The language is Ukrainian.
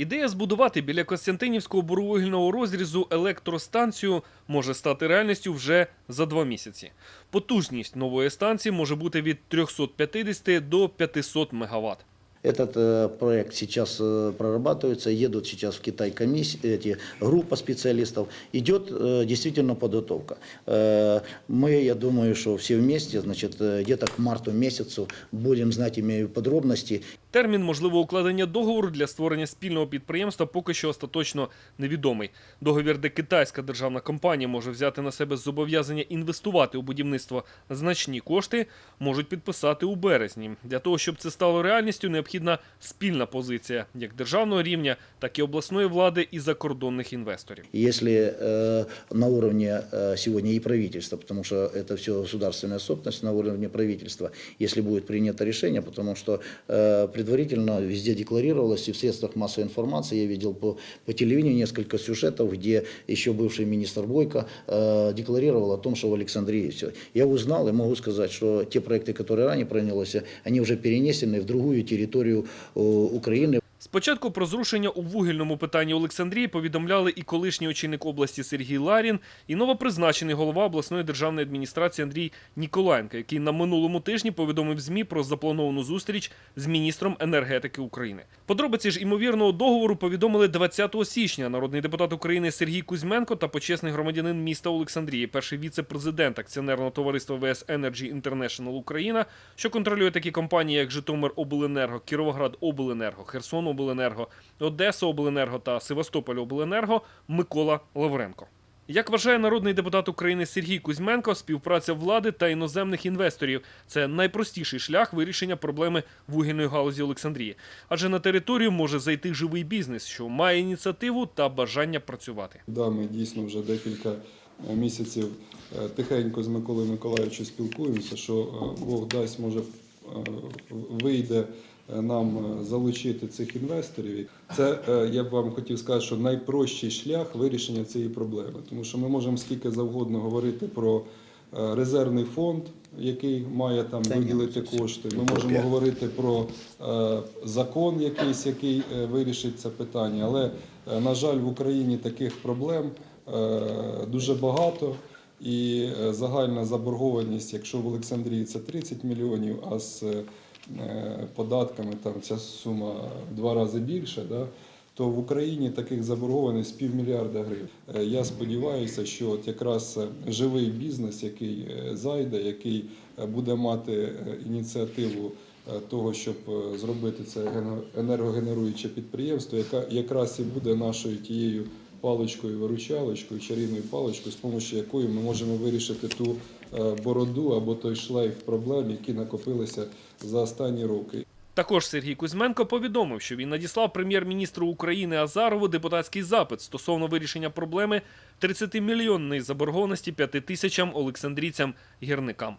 Ідея збудувати біля Костянтинівського буровугільного розрізу електростанцію може стати реальністю вже за два місяці. Потужність нової станції може бути від 350 до 500 МВт. Этот э, проект сейчас э, прорабатывается, едут сейчас в Китай комиссии, эти, группа специалистов, идет э, действительно подготовка. Э, мы, я думаю, что все вместе, значит, э, где-то к марту месяцу будем знать имею подробности. Термін можливого укладення договору для створення спільного підприємства поки що остаточно невідомий. Договір, де китайська державна компанія може взяти на себе зобов'язання інвестувати у будівництво значні кошти, можуть підписати у березні. Для того, щоб це стало реальністю, необхідна спільна позиція як державного рівня, так і обласної влади і закордонних інвесторів. И Если э, на уровне э, сегодня и правительства, потому что это все государственная собственность, на уровне правительства, если будет принято решение, потому что э, предварительно везде декларировалось и в средствах массовой информации, я видел по, по телевидению несколько сюжетов, где еще бывший министр Бойко э, декларировал о том, что в Александрии все. Я узнал и могу сказать, что те проекты, которые ранее принялись, они уже перенесены в другую территорию э, Украины, Спочатку про зрушення у вугільному питанні Олександрії повідомляли і колишній очільник області Сергій Ларін, і новопризначений голова обласної державної адміністрації Андрій Ніколаєнко, який на минулому тижні повідомив ЗМІ про заплановану зустріч з міністром енергетики України. Подробиці ж імовірного договору повідомили 20 січня. Народний депутат України Сергій Кузьменко та почесний громадянин міста Олександрії, перший віце-президент акціонерного товариства ВС Energy International Україна, що контролює такі компанії, як Житомир Обленерго, Кіровоград Обленерго, Херсон Обленерго, Одеса Обленерго та Севастополь Обленерго Микола Лавренко. Як вважає народний депутат України Сергій Кузьменко, співпраця влади та іноземних інвесторів це найпростіший шлях вирішення проблеми вугільної галузі Олександрії, адже на територію може зайти живий бізнес, що має ініціативу та бажання працювати. Да, ми дійсно вже декілька е, місяців е, тихенько з Миколою Миколаївичем спілкуємося, що е, Бог дасть, може вийде нам е, залучити цих інвесторів. Це е, я б вам хотів сказати, що найпрощий шлях вирішення цієї проблеми, тому що ми можемо скільки завгодно говорити про е, резервний фонд, який має там виділити кошти. Ми можемо говорити про закон якийсь, який вирішить це питання. Але, на жаль, в Україні таких проблем дуже багато. І загальна заборгованість, якщо в Олександрії це 30 мільйонів, а з податками там ця сума в два рази більше, да, то в Україні таких заборгованість півмільярда гривень. Е, Я сподіваюся, що от якраз е, живий бізнес, який е, зайде, який е, буде мати е, ініціативу е, того, щоб е, зробити це енергогенеруюче підприємство, яка якраз і буде нашою тією паличкою, виручалочкою, чарівною паличкою, з допомогою якої ми можемо вирішити ту е, бороду або той шлейф проблем, які накопилися за останні роки. Також Сергій Кузьменко повідомив, що він надіслав прем'єр-міністру України Азарову депутатський запит стосовно вирішення проблеми 30-мільйонної заборгованості 5 тисячам олександрійцям гірникам.